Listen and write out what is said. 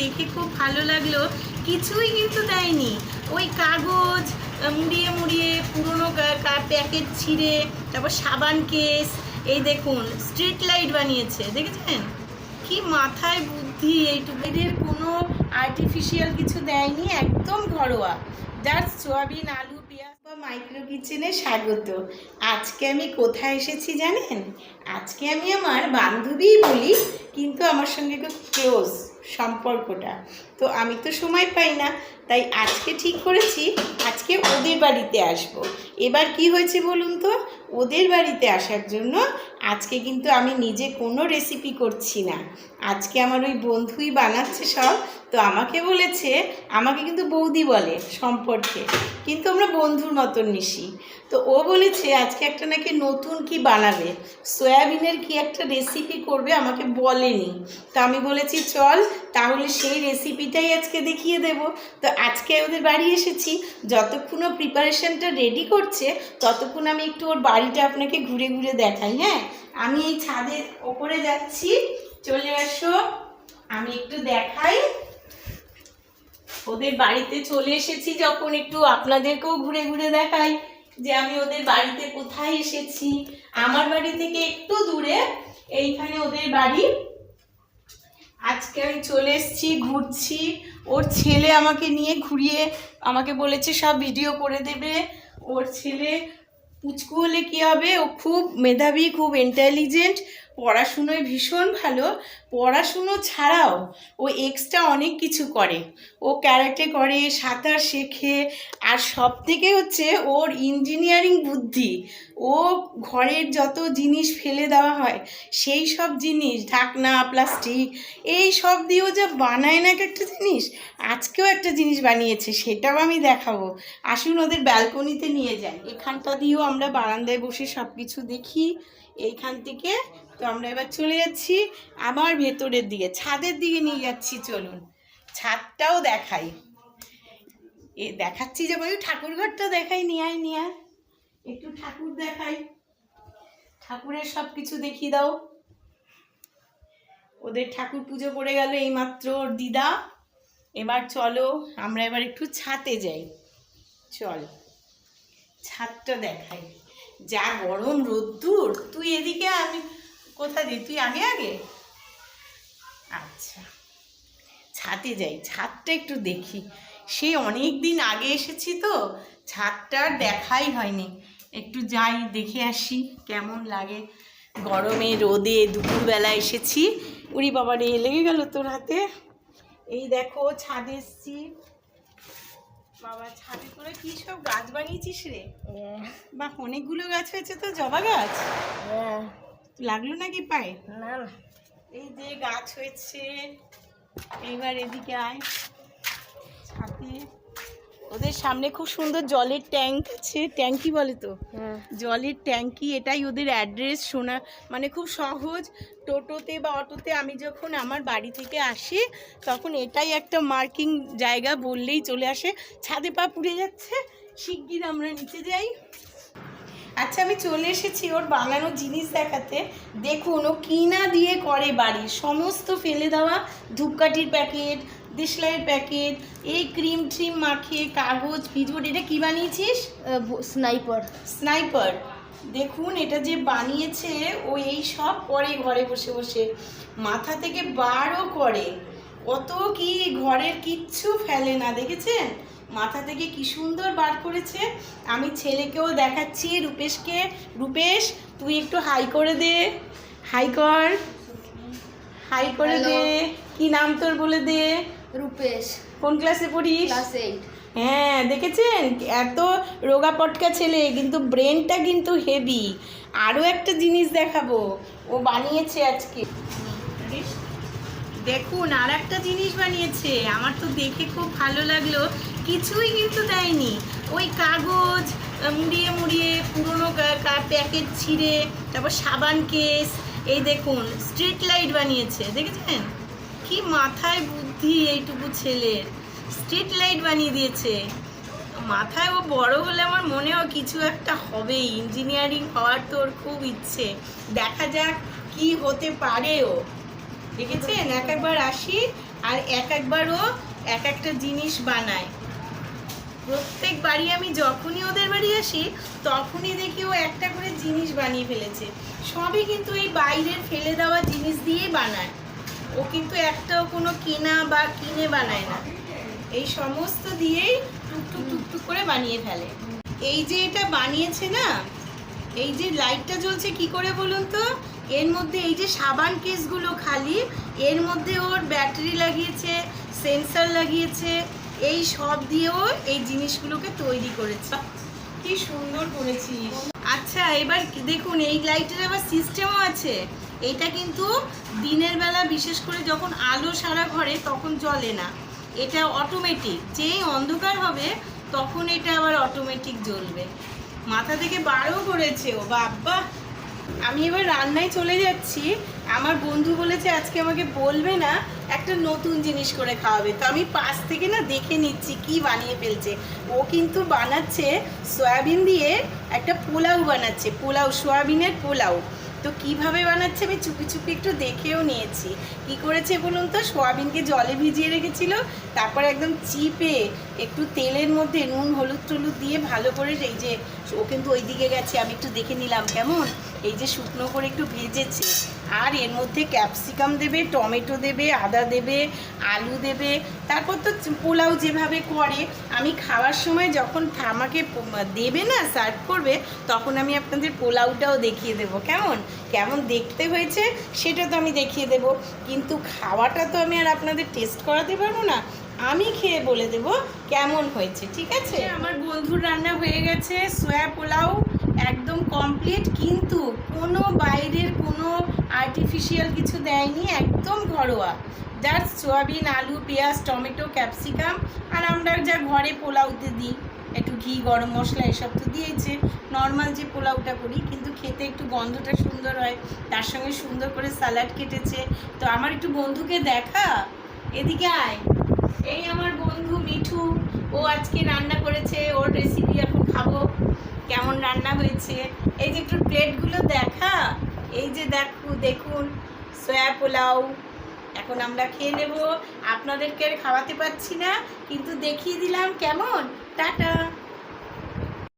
দেখে খুব ভালো লাগল। কিছুই কিন্তু দেয়নি। ওই কাগজ মুড়িয়ে মুড়িয়ে পুরনো প্যাকেট ছিঁড়ে, তারপর সাবান কেস, এই দেখুন স্ট্রিট লাইট বানিয়েছে, দেখেছেন? কি মাথায় বুদ্ধি, এই এদের কোনো আর্টিফিশিয়াল কিছু দেয়নি, একদম ঘরোয়া। জাস্ট সোয়াবিন, আলু মাইক্রো কিচেনে স্বাগত। আজকে আমি কোথায় এসেছি জানেন? আজকে আমি আমার বান্ধবীই বলি, কিন্তু আমার সঙ্গে খুব ক্লোজ সম্পর্কটা। তো আমি তো সময় পাই না, তাই আজকে ঠিক করেছি, আজকে ওদের বাড়িতে আসব। এবার কি হয়েছে বলুন তো? ওদের বাড়িতে আসার জন্য আজকে কিন্তু আমি নিজে কোনো রেসিপি করছি না। আজকে আমার ওই বন্ধুই বানাচ্ছে সব, তো আমাকে বলেছে, আমাকে কিন্তু বৌদি বলে সম্পর্কে, কিন্তু আমরা বন্ধুর মতন মিশি। তো ও বলেছে, আজকে একটা নাকি নতুন কি বানাবে, সয়াবিনের কি একটা রেসিপি করবে আমাকে বলেনি। তো আমি বলেছি, চল তাহলে সেই রেসিপিটাই আজকে দেখিয়ে দেব। তো আজকে ওদের বাড়ি এসেছি, যতক্ষণ ও প্রিপারেশনটা রেডি করছে, ততক্ষণ আমি একটু ওর বাড়িটা আপনাকে ঘুরে ঘুরে দেখাই হ্যাঁ? আমি এই ছাদের ওপরে যাচ্ছি। চলে আসো। আমি একটু দেখাই। ওদের বাড়িতে চলে এসেছি যখন একটু আপনাদেরকেও ঘুরে ঘুরে দেখাই যে আমি ওদের বাড়িতে কোথায় এসেছি। আমার বাড়ি থেকে একটু দূরে, এইখানে ওদের বাড়ি। আজকে আমি চলে এসেছি, ঘুরছি। ওর ছেলে আমাকে নিয়ে ঘুরিয়ে আমাকে বলেছে সব ভিডিও করে দেবে। ওর ছেলে পুচকু হলে কী হবে? ও খুব মেধাবী খুব ইন্টেলিজেন্ট পড়াশুনোয় ভীষণ ভালো। পড়াশুনো ছাড়াও ও এক্সট্রা অনেক কিছু করে। ও ক্যারাটে করে, সাঁতার শেখে। আর সব থেকে হচ্ছে ওর ইঞ্জিনিয়ারিং বুদ্ধি। ও ঘরের যত জিনিস ফেলে দেওয়া হয়, সেই সব জিনিস, ঢাকনা প্লাস্টিক এই সব দিয়েও যা বানায় না একটা জিনিস, আজকেও একটা জিনিস বানিয়েছে, সেটাও আমি দেখাবো। আসুন ওদের ব্যালকনিতে নিয়ে যাই। এখানটা দিয়েও আমরা বারান্দায় বসে সব কিছু দেখি। এইখান থেকে তো আমরা এবার চলে যাচ্ছি আবার ভেতরের দিকে, ছাদের দিকে নিয়ে যাচ্ছি, চলুন। ছাদটাও দেখাই। এ, দেখাচ্ছি যে বলি ঠাকুর ঘরটা দেখাই, নিয়ে আয় নিয়ে আয়। একটু ঠাকুর দেখাই। ঠাকুরের সব কিছু দেখিয়ে দাও। ওদের ঠাকুর পুজো পড়ে গেল এইমাত্র ওর দিদা। এবার চলো, আমরা এবার একটু ছাতে যাই। চল, ছাদটা দেখাই। যা গরম রোদ্দুর, তুই এদিকে আমি কোথা দিই? তুই আগে আগে? আচ্ছা। ছাদে যাই ছাদটা একটু দেখি। সে অনেক দিন আগে এসেছি তো ছাদটা আর দেখাই হয়নি। একটু যাই দেখে আসি কেমন লাগে। গরমে রোদে দুপুরবেলা এসেছি। উড়ি বাবা রে লেগে গেল তোর হাতে? এই দেখো ছাদে এসছি। বাবা ছাদে তোরা কি সব গাছ বানিয়েছিস রে? বা অনেকগুলো গাছ হয়েছে তো জবা গাছ? লাগল নাকি পায়ে? না না। এই যে গাছ হয়েছে এইবার এদিকে আয়। ছাদে ওদের সামনে খুব সুন্দর জলের ট্যাঙ্ক আছে। ট্যাঙ্কি বলে তো? জলের ট্যাঙ্কি এটাই ওদের অ্যাড্রেস শোনা মানে খুব সহজ। টোটোতে বা অটোতে আমি যখন আমার বাড়ি থেকে আসি তখন এটাই একটা মার্কিং জায়গা বললেই চলে আসে। ছাদে পা পুড়ে যাচ্ছে শিগগির আমরা নিচে যাই। আচ্ছা আমি চলে এসেছি ওর বানানো জিনিস দেখাতে। দেখুন ও কিনা দিয়ে করে বাড়ি। সমস্ত ফেলে দেওয়া ধূপকাঠির প্যাকেট দেশলাইয়ের প্যাকেট এই ক্রিম ট্রিম মাখিয়ে কাগজ বিজুট এটা কি বানিয়েছিস? স্নাইপার। স্নাইপার। দেখুন এটা যে বানিয়েছে ও এই সব করে ঘরে বসে বসে। মাথা থেকে বারও করে। কত কি ঘরের কিচ্ছু ফেলে না দেখেছেন? মাথা থেকে কি সুন্দর বার করেছে। আমি ছেলেকেও দেখাচ্ছি রূপেশকে। রূপেশ তুই একটু হাই করে দে। হাই কর। হাই করে. দে। কি নাম তোর বলে দে। রূপেশ। কোন ক্লাসে পড়িস? ক্লাস এইট হ্যাঁ দেখেছেন? এত রোগা পটকা ছেলে কিন্তু ব্রেনটা কিন্তু হেভি। আরও একটা জিনিস দেখাবো। ও বানিয়েছে আজকে। দেখুন আর একটা জিনিস বানিয়েছে। আমার তো দেখে খুব ভালো লাগল। কিছুই কিন্তু দেয়নি। ওই কাগজ মুড়িয়ে মুড়িয়ে পুরনো প্যাকেট ছিঁড়ে, তারপর সাবান কেস, এই দেখুন স্ট্রিট লাইট বানিয়েছে, দেখেছেন? কি মাথায় বুদ্ধি এইটুকু ছেলের। স্ট্রিট লাইট বানিয়ে দিয়েছে। মাথায় ও বড় হলে আমার মনেও কিছু একটা হবে ইঞ্জিনিয়ারিং হওয়ার তোর খুব ইচ্ছে। দেখা যাক কি হতে পারে ও। দেখেছেন? এক একবার আসি, আর এক একবার ও এক একটা জিনিস বানায়। প্রত্যেক বাড়ি আমি যখনই ওদের বাড়ি আসি, তখনই দেখি ও একটা করে জিনিস বানিয়ে ফেলেছে। সবই কিন্তু এই বাইরের ফেলে দেওয়া জিনিস দিয়েই বানায়। ও কিন্তু একটাও কোনো কেনা বা কিনে বানায় না। এই সমস্ত দিয়েই টুকটুক টুকটুক করে বানিয়ে ফেলে। এই যে এটা বানিয়েছে না, এই যে লাইটটা জ্বলছে কি করে বলুন তো? এর মধ্যে এই যে সাবান কেসগুলো খালি, এর মধ্যে ওর ব্যাটারি লাগিয়েছে, সেন্সার লাগিয়েছে এই সব দিয়েও এই জিনিসগুলোকে তৈরি করেছে। কি সুন্দর করেছিস। আচ্ছা এবার দেখুন, এই লাইটের আবার সিস্টেমও আছে। এটা কিন্তু দিনের বেলা বিশেষ করে যখন আলো সারা ঘরে তখন জ্বলে না। এটা অটোমেটিক যেই অন্ধকার হবে তখন এটা আবার অটোমেটিক জ্বলবে। মাথা থেকে বারও করেছে ও, বাবা। আমি এবার রান্নায় চলে যাচ্ছি। আমার বন্ধু বলেছে, আজকে আমাকে বলবে না, একটা নতুন জিনিস করে খাওয়াবে। তো আমি পাশ থেকে না দেখে নিচ্ছি কি বানিয়ে ফেলছে। ও কিন্তু বানাচ্ছে সয়াবিন দিয়ে একটা পোলাও বানাচ্ছে, পোলাও, সয়াবিনের পোলাও। তো কীভাবে বানাচ্ছে আমি চুপি চুপি একটু দেখেও নিয়েছি। কি করেছে বলুন তো? সোয়াবিনকে জলে ভিজিয়ে রেখেছিল, তারপর একদম চিপে একটু তেলের মধ্যে নুন, হলুদ টলুদ দিয়ে ভালো করে এই যে ও কিন্তু ওই দিকে গেছে, আমি একটু দেখে নিলাম কেমন? এই যে শুকনো করে একটু ভেজেছে। আর এর মধ্যে ক্যাপসিকাম দেবে, টমেটো দেবে, আদা দেবে, আলু দেবে, তারপর তো পোলাও যেভাবে করে, আমি খাওয়ার সময় যখন আমাকে দেবে না সার্ভ করবে, তখন আমি আপনাদের পোলাওটাও দেখিয়ে দেবো। কেমন? কেমন দেখতে হয়েছে, সেটা তো আমি দেখিয়ে দেব। কিন্তু খাওয়াটা তো আমি আর আপনাদের টেস্ট করাতে পারব না। আমি খেয়ে বলে দেব কেমন হয়েছে, ঠিক আছে? আমার বন্ধুর রান্না হয়ে গেছে, সোয়া পোলাও একদম কমপ্লিট কিন্তু কোনো বাইরের কোনো আর্টিফিশিয়াল কিছু দেয়নি, একদম ঘরোয়া। জাস্ট সোয়াবিন, আলু, পেঁয়াজ, টমেটো ক্যাপসিকাম আর আমরা যা ঘরে পোলাওতে দিই, একটু ঘি, গরম মশলা, এসব তো দিয়েছে। নর্মাল যে পোলাওটা করি, কিন্তু খেতে একটু গন্ধটা সুন্দর হয়, তার সঙ্গে সুন্দর করে স্যালাড কেটেছে। তো আমার একটু বন্ধুকে দেখা, এদিকে আয়। এই আমার বন্ধু মিঠু, ও আজকে রান্না করেছে, ওর রেসিপি এখন খাব। কেমন রান্না হয়েছে? এই যে একটু প্লেটগুলো দেখা, এই যে দেখো, দেখুন, সয়া পোলাও। এখন আমরা খেয়ে নেব। আপনাদেরকে খাওয়াতে পারছি না, কিন্তু দেখিয়ে দিলাম কেমন। টাটা!